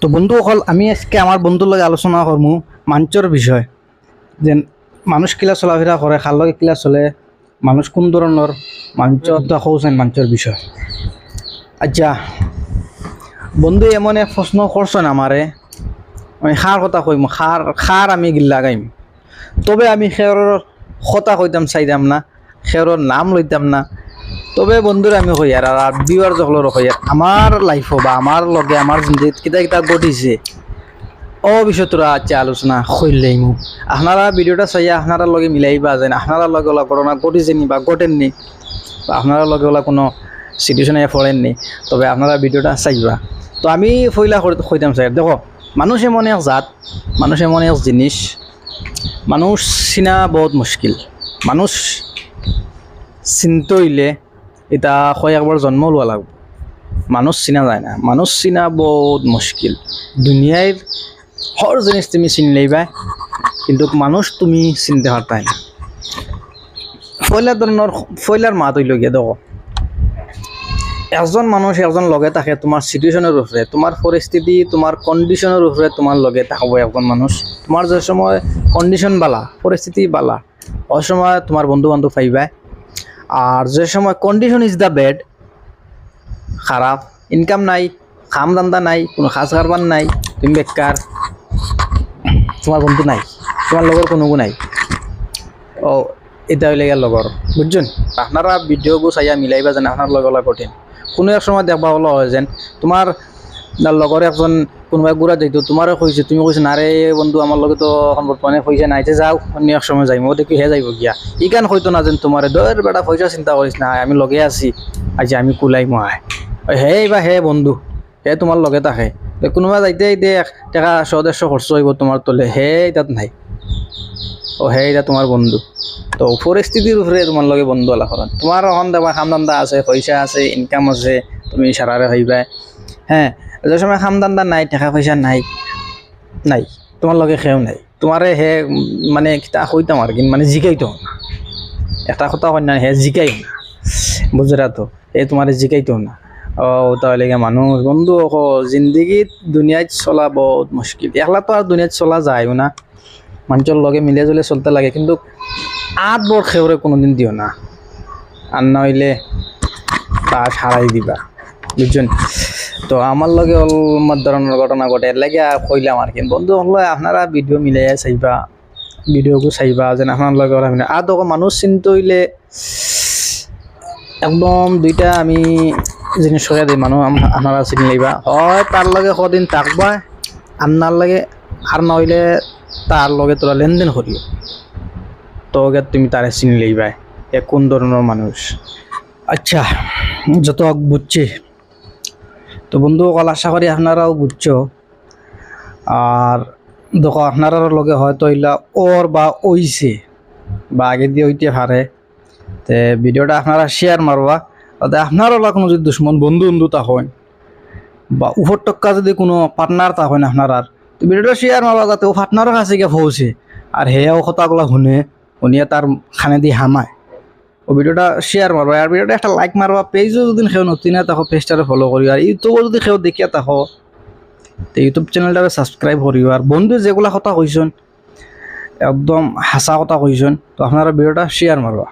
তো বন্ধুসকল আমি আজকে আমার বন্ধুর লগে আলোচনা করমু মাঞ্চর বিষয়। যে মানুষ কিলা চলাফেরা করে খার লগে কিলা চলে মানুষ কোন ধরনের মাঞ্চ কৌছেন মাঞ্চর বিষয়। আচ্ছা বন্ধু এমন এক প্রশ্ন করছেন আমারে আমি খার কথা কইম খার খার আমি গিল্লা গাইম। তবে আমি খেৰৰ কথা কইতাম চাইতাম না খেৰৰ নাম লইতাম না। তবে বন্ধুরা, আমি কই আর বিওয়ার যখলর কই আর আমার লাইফও বা আমার লগে আমার জিন্দগিত কিতা কিতা ঘটিছে ও বিষয় তোরা আচ্ছা আলোচনা কইলেই মু আপনারা ভিডিওটা চাইয়া আপনারা লগে মিলাইবা যেন আপনারা লগে ওলা ঘটনা ঘটিছে নি বা ঘটেননি বা আপনারা লগে ওলা কোনো সিচুয়েশনে পড়েননি তবে আপনারা ভিডিওটা চাইবা। তো আমি ফইলা কইতাম স্যার দেখো, মানুষ এমন এক জাত, মানুষ এমন এক জিনিস, মানুষ চিনা বহুত মুশকিল। মানুষ চিনতে হইলে এটা কয় একবার জন্ম লোৱা লাগব? মানুষ চিনা যায় না। মানুষ চিনা বহুত মুশকিল। দুনিয়ার হর জিনিস তুমি চিনি লইবা কিন্তু মানুষ তুমি চিনতে পারতাই না ফয়লার ধরনের ফয়লার মাত হইল গিয়ে দেখো। এজন মানুষ একজন লগে থাকে তোমার সিচুয়েশনের উপরে তোমার পরিস্থিতি তোমার কন্ডিশনের উপরে তোমার লগে থাকব একজন মানুষ তোমার যে সময় কন্ডিশন বালা পরিস্থিতি বালা ওই সময় তোমার বন্ধু বান্ধব পাইবা আর যে সময় কন্ডিশন ইজ দ্য বেড খারাপ ইনকাম নাই, খাম দান্দা নাই, কোনো সাজ কারবার নাই, তুমি বেকার, তোমার বন্ধু নাই, তোমার লগর কোনো নাই। ও, এটা হইলে গেল লগর বুঝছেন? আপনারা ভিডিওবোৰ চাইয়া মিলাইবা যেন আপনার লগে কঠিন। কোনো এক সময় দেখবা হলো হয় যেন তোমার লগৰ একজন কোনোবাই গুড়া যাইতো তোমারও কইছে তুমি কইছে নারে বন্ধু আমার লগে তো এখন বর্তমানে পয়সা নাই যে যাও অন্য এক সময় যাই ও দেখি হে যাইব গিয়া। ইকান হয়তো না যেন তোমার দর বেটা পয়সা চিন্তা করিস না, আমি লগে আছি, আজি আমি কুলাই মই হে বা হে বন্ধু, হে তোমার লগে থাকে তে কোনোবা যাইতে যাইতে টেকা সদস্য খরচ হইব তোমার তলে, হে তাত নাই। ও হে এটা তোমার বন্ধু। তো পরিস্থিতির উপরে তোমার লগে বন্ধু আলা করেন তোমার এখন দেখবা খাম দান্দা আছে পয়সা আছে ইনকাম আছে, তুমি সারারে হইবা হ্যাঁ যে সময় খাম দান্দা নাই, টাকা পয়সা নাই নাই, তোমার লগে সেও নাই। তোমারে হে মানে কিতা কইতাম আর কি মানে জিকাইতো না। একটা কথা কই না, হে জিকাই না। বুঝরা তো এ তোমারে জিকাইতো না। ও তাহলে মানুষ বন্ধু জিন্দগিত দুনিয়াত চলা বহুত মুশকিল। একলা তো আর দুনিয়াত চলা যায়ও না। মানুষের লগে মিলে জুলে চলতে লাগে, কিন্তু আট বর খেউরে কোনোদিন দিও না। আর না হইলে তা সারাই দিবা। বুঝছেন তো আমার লগে অলমার ধরনের ঘটনা ঘটে লাগে কইলাম আর কি। বন্ধু হলো, আপনারা ভিডিও মিলাইয়া চাইবা ভিডিওকে চাইবা, যেন আপনার লগে আর তখন মানুষ চিন্তা হইলে একদম দুইটা আমি জিনিস সরাই দিই মানুষ আপনারা চিনি লইবা। হয় তার লগে কদিন থাকবা, আপনার লাগে আর নইলে তার লগে তোরা লেনদেন করিও। তো তুমি তারে চিনি লইবা এ কোন ধরনের মানুষ? আচ্ছা যত বুঝছি তো বন্ধুসকল, আশা করি আপনারাও বুঝছ। আর দেখো, আপনারার লগে হয়তো ইলা ওর বা ওইছে বা আগে দিয়ে ওইতে পারে। তে ভিডিওটা আপনারা শেয়ার মারবা, তাতে আপনার ওলা কোনো যদি দুশ্মন বন্ধু বন্ধু তা হয় বা উপর টক্কা যদি কোনো পার্টনার তা হয় না আপনার আর তো ভিডিওটা শেয়ার মারবা যাতে ও পার্টনারের কাছে গিয়ে পৌঁছে, আর হেয়াও কথাগুলো শুনে, শুনিয়ে তার খানে দিয়ে হামায়। ও ভিডিওটা শেয়ার মারবা, আর ভিডিওটা একটা লাইক মারবা পেজও যদি সেও নতুন তাহো পেজটারে ফলো করি আর ইউটিউবও যদি সেও দেখিয়া তাহো, তো ইউটিউব চ্যানেলটারে সাবস্ক্রাইব করিও আর বন্ধু, যেগুলা কথা কইছেন একদম হাসা কথা কইছেন তো আপনারা ভিডিওটা শেয়ার মারবা